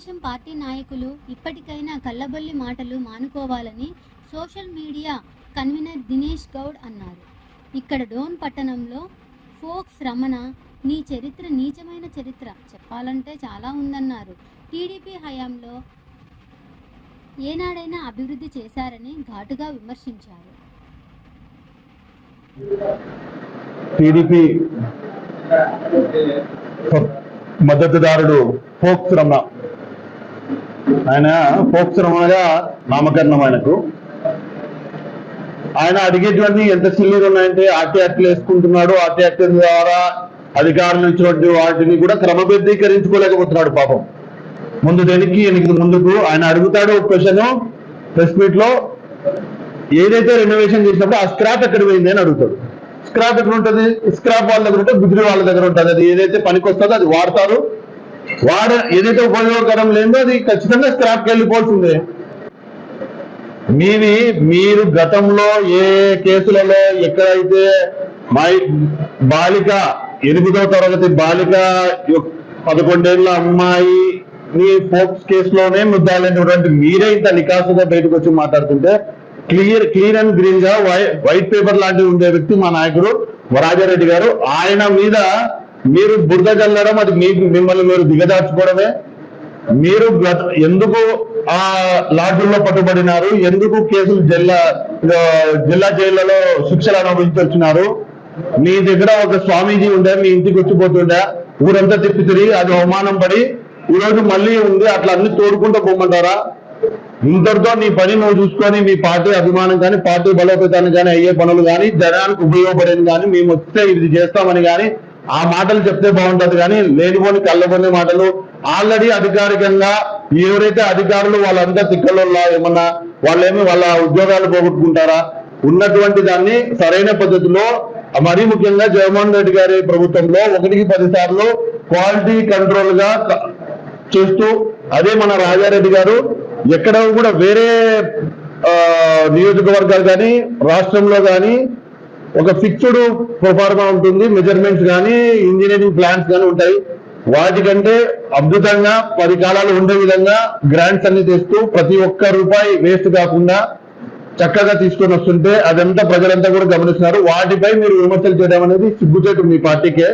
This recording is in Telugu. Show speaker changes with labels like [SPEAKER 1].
[SPEAKER 1] తెలుగుదేశం పార్టీ నాయకులు ఇప్పటికైనా కళ్ళబొల్లి మాటలు మానుకోవాలని social media convener Dinesh Goud అన్నారు. ఇక్కడ డోన్ పట్టణంలో ఫోక్స్ రమణ నీ చరిత్ర నీచమైన చరిత్ర చెప్పాలంటే చాలా ఉందన్నారు. టీడీపీ హయాంలో ఏనాడైనా అభివృద్ధి చేశారని ఘాటుగా విమర్శించారు.
[SPEAKER 2] టీడీపీ మద్దతుదారుడు ఫోక్స్ రమణ ఆయన ఫోక్స్ రమణగా నామకరణం ఆయనకు. ఆయన అడిగేటువంటి ఎంత సిల్లీలు ఉన్నాయంటే ఆర్టీ వేసుకుంటున్నాడు. ఆర్టీ ద్వారా అధికారులు ఇచ్చినటువంటి వాటిని కూడా క్రమబద్ధీకరించుకోలేకపోతున్నాడు పాపం. ముందు దేనికి ఎనికి ముందుకు ఆయన అడుగుతాడు ఒక క్వశ్చన్. ప్రెస్ మీట్లో ఏదైతే రెనోవేషన్ చేసినప్పుడు ఆ స్క్రాప్ ఎక్కడ పోయింది అని అడుగుతాడు. స్క్రాప్ ఎక్కడ ఉంటుంది? స్క్రాప్ వాళ్ళ దగ్గర ఉంటే గుజ్రి వాళ్ళ దగ్గర ఉంటుంది. అది ఏదైతే పనికి వస్తుందో అది వాడతారు. వాడ ఏదైతే ఉపయోగకరం లేదో అది ఖచ్చితంగా స్క్రాప్కి వెళ్ళిపోతుంది. మీది మీరు గతంలో ఏ కేసులలో ఎక్కడైతే మై- బాలిక ఎనిమిదో తరగతి బాలిక పదకొండేళ్ళ అమ్మాయి మీ ఫోక్స్ కేసులోనే ముద్దాలైనటువంటి మీరే ఇంత నికాసుగా బయటకు వచ్చి మాట్లాడుతుంటే క్లియర్ క్లీన్ అండ్ గ్రీన్గా వైట్ పేపర్ లాంటివి ఉండే వ్యక్తి మా నాయకుడు వరాజారెడ్డి గారు. ఆయన మీద మీరు బురద చల్లడం అది మీ మిమ్మల్ని మీరు దిగదార్చుకోవడమే. మీరు ఎందుకు ఆ లాడ్జుల్లో పట్టుబడినారు? ఎందుకు కేసులు జిల్లా జిల్లా జైళ్ళలో శిక్షలు అనుభవించొచ్చినారు మీ దగ్గర ఒక స్వామీజీ ఉండే మీ ఇంటికి వచ్చిపోతుండే. ఊరంతా తిప్పి తిరిగి అది అవమానం పడి ఈరోజు మళ్ళీ ఉంది అట్లా అన్ని తోడుకుంటూ పోమంటారా? ఇంతటితో నీ పని నువ్వు చూసుకొని మీ పార్టీ అభిమానం కానీ పార్టీ బలోపేతాన్ని కానీ అయ్యే పనులు కానీ జనానికి ఉపయోగపడేది కానీ మేము వస్తే ఇది చేస్తామని కానీ ఆ మాటలు చెప్తే బాగుంటది కానీ లేనిపోని కళ్ళబొని మాటలు. ఆల్రెడీ అధికారికంగా ఎవరైతే అధికారులు వాళ్ళంతా తిక్కల్లో ఏమన్నా వాళ్ళేమి వాళ్ళ ఉద్యోగాలు పోగొట్టుకుంటారా? ఉన్నటువంటి దాన్ని సరైన పద్ధతిలో మరీ ముఖ్యంగా జగన్మోహన్ రెడ్డి గారి ప్రభుత్వంలో ఒకటికి పదిసార్లు క్వాలిటీ కంట్రోల్గా చేస్తూ అదే మన రాజారెడ్డి గారు ఎక్కడ కూడా వేరే ఆ, నియోజకవర్గాలు కానీ రాష్ట్రంలో కానీ ఒక ఫిక్స్డ్ ప్రొఫార్మా ఉంటుంది మెజర్మెంట్స్ కానీ ఇంజనీరింగ్ ప్లాన్స్ కానీ ఉంటాయి. వాటికంటే అద్భుతంగా పది కాలాలు ఉండే విధంగా గ్రాంట్స్ అన్ని తెస్తూ ప్రతి ఒక్క రూపాయి వేస్ట్ కాకుండా చక్కగా తీసుకొని వస్తుంటే అదంతా ప్రజలంతా కూడా గమనిస్తున్నారు. వాటిపై మీరు విమర్శలు చేయడం అనేది సిగ్గుచేటు మీ పార్టీకే.